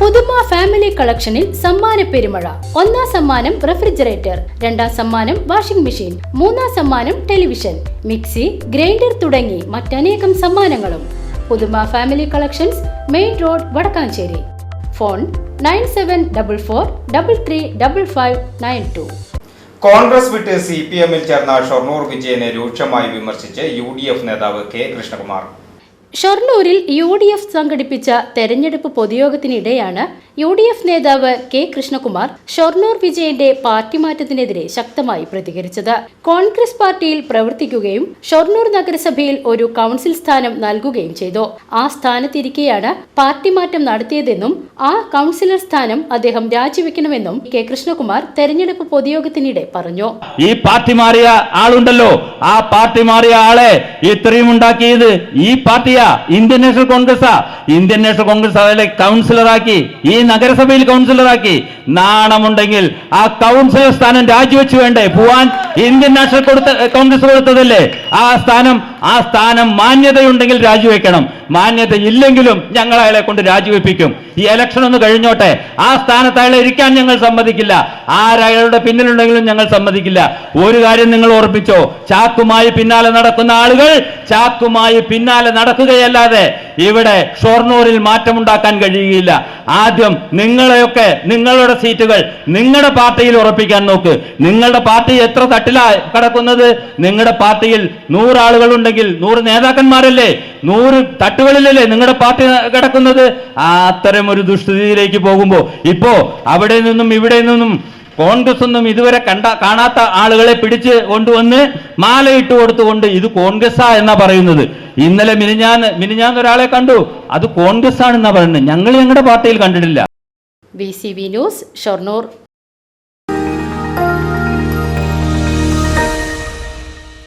പുതുമ ഫാമിലി കളക്ഷനിൽ സമ്മാന പെരുമഴ. ഒന്നാം സമ്മാനം റെഫ്രിജറേറ്റർ രണ്ടാം സമ്മാനം വാഷിംഗ് മെഷീൻ മൂന്നാം സമ്മാനം ടെലിവിഷൻ മിക്സി ഗ്രൈൻഡർ തുടങ്ങി മറ്റനേകം സമ്മാനങ്ങളും. Puthuma family collections main road Vadakkancherry. Phone nine seven double four double three double five nine two. Congress വിട്ട് സി പി എമ്മിൽ ചേർന്ന ഷൊർണൂർ വിജയനെ രൂക്ഷമായി വിമർശിച്ച് യു ഡി എഫ് നേതാവ് കെ കൃഷ്ണകുമാർ. ഷൊർണൂരിൽ യു ഡി എഫ് സംഘടിപ്പിച്ച തെരഞ്ഞെടുപ്പ് പൊതുയോഗത്തിനിടെയാണ് യു ഡി എഫ് നേതാവ് കെ കൃഷ്ണകുമാർ ഷൊർണൂർ വിജയന്റെ പാർട്ടി മാറ്റത്തിനെതിരെ ശക്തമായി പ്രതികരിച്ചത്. കോൺഗ്രസ് പാർട്ടിയിൽ പ്രവർത്തിക്കുകയും ഷൊർണൂർ നഗരസഭയിൽ ഒരു കൗൺസിൽ സ്ഥാനം നൽകുകയും ചെയ്തു. ആ സ്ഥാനത്തിരിക്കെയാണ് പാർട്ടി മാറ്റം നടത്തിയതെന്നും ആ കൗൺസിലർ സ്ഥാനം അദ്ദേഹം രാജിവെക്കണമെന്നും കെ കൃഷ്ണകുമാർ തെരഞ്ഞെടുപ്പ് പൊതുയോഗത്തിനിടെ പറഞ്ഞു. ഈ പാർട്ടി മാറിയ ആളുണ്ടല്ലോ. ആ പാർട്ടി മാറിയ ആളെ ഇത്രയും ഉണ്ടാക്കിയത് ഈ പാർട്ടിയാ ഇന്ത്യൻ നാഷണൽ കോൺഗ്രസാ ഇന്ത്യൻ നാഷണൽ കോൺഗ്രസ് അതിലെ കൗൺസിലറാക്കി ഈ നഗരസഭയിൽ കൗൺസിലറാക്കി നാണമുണ്ടെങ്കിൽ ആ കൗൺസിലർ സ്ഥാനം രാജിവെച്ചു വേണ്ടേ? പോവാൻ ഇന്ത്യൻ നാഷണൽ കൊടുത്ത കോൺഗ്രസ് കൊടുത്തതല്ലേ? ആ സ്ഥാനം ആ സ്ഥാനം മാന്യതയുണ്ടെങ്കിൽ രാജിവെക്കണം. മാന്യത ഇല്ലെങ്കിലും ഞങ്ങൾ അയാളെ കൊണ്ട് രാജിവെപ്പിക്കും. ഈ ഇലക്ഷൻ ഒന്ന് കഴിഞ്ഞോട്ടെ? ആ സ്ഥാനത്ത് അയാളെ ഇരിക്കാൻ ഞങ്ങൾ സമ്മതിക്കില്ല. ആരയാളുടെ പിന്നിലുണ്ടെങ്കിലും ഞങ്ങൾ സമ്മതിക്കില്ല. ഒരു കാര്യം നിങ്ങൾ ഓർപ്പിച്ചോ. ചാക്കുമായി പിന്നാലെ നടക്കുന്ന ആളുകൾ ചാക്കുമായി പിന്നാലെ നടക്കുകയല്ലാതെ ഇവിടെ ഷൊർണൂരിൽ മാറ്റമുണ്ടാക്കാൻ കഴിയുകയില്ല. ആദ്യം നിങ്ങളെയൊക്കെ നിങ്ങളുടെ സീറ്റുകൾ നിങ്ങളുടെ പാർട്ടിയിൽ ഉറപ്പിക്കാൻ നോക്ക്. നിങ്ങളുടെ പാർട്ടി എത്ര തട്ടിലാ കിടക്കുന്നത്? നിങ്ങളുടെ പാർട്ടിയിൽ നൂറാളുകൾ ഉണ്ടെങ്കിൽ നൂറ് നേതാക്കന്മാരല്ലേ? നൂറ് തട്ടുകളിലല്ലേ നിങ്ങളുടെ പാർട്ടി കിടക്കുന്നത്? അത്തരം ഒരു ദുഷ്ടതിയിലേക്ക് പോകുമ്പോൾ ഇപ്പോ അവിടെ നിന്നും ഇവിടെ നിന്നും കോൺഗ്രസ് ഒന്നും ഇതുവരെ കണ്ട കാണാത്ത ആളുകളെ പിടിച്ച് കൊണ്ടുവന്ന് മാലയിട്ട് കൊടുത്തുകൊണ്ട് ഇത് കോൺഗ്രസ്സാ എന്നാ പറയുന്നത്. ഇന്നലെ മിനിഞ്ഞാന്ന് മിനിഞ്ഞാന്ന് ഒരാളെ കണ്ടു. അത് കോൺഗ്രസ് ആണെന്നാ പറയുന്നത്. ഞങ്ങൾ ഞങ്ങളുടെ പാർട്ടിയിൽ കണ്ടിട്ടില്ല. B C B news Shoranur.